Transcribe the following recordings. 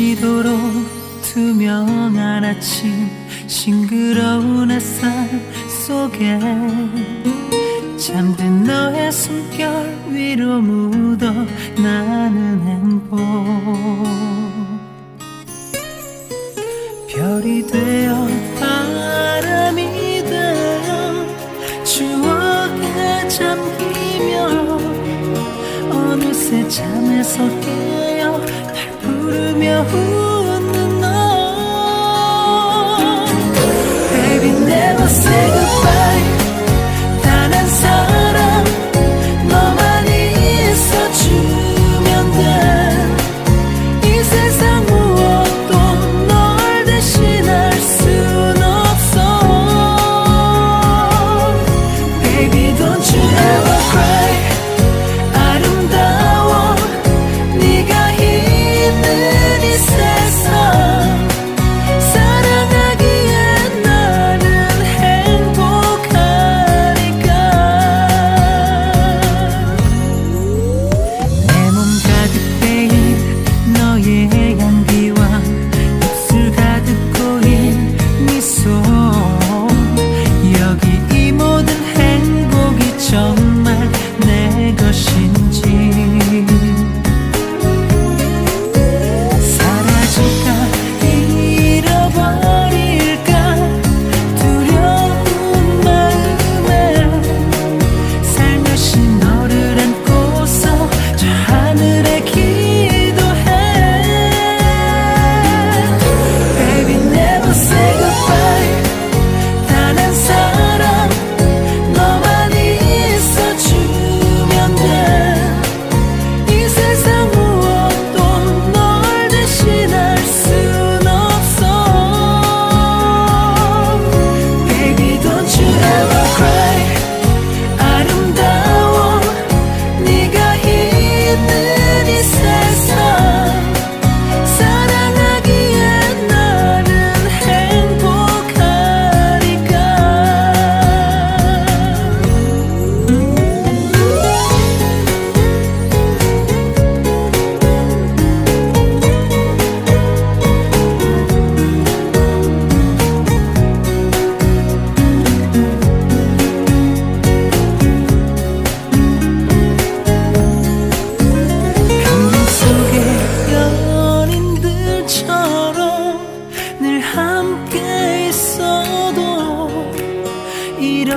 지도록 투명한 아침 싱그러운 햇살 속에 잠든 너의 숨결 위로 묻어 나는 행복. 별이 되어 바람이 되어 추억에 잠기며 어느새 잠에서 깨어 who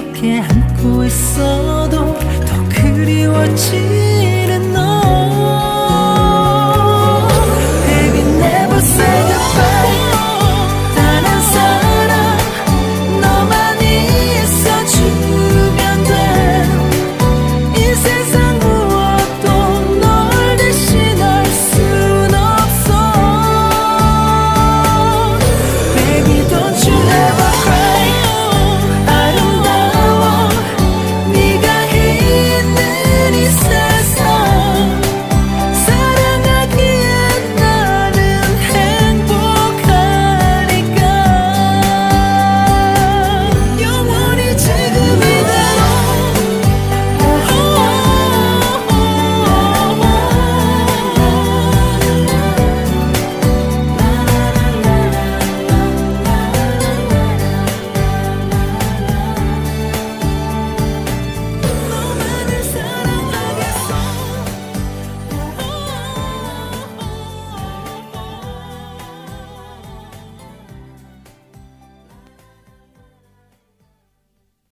이렇게 안고 있어도 더 그리워지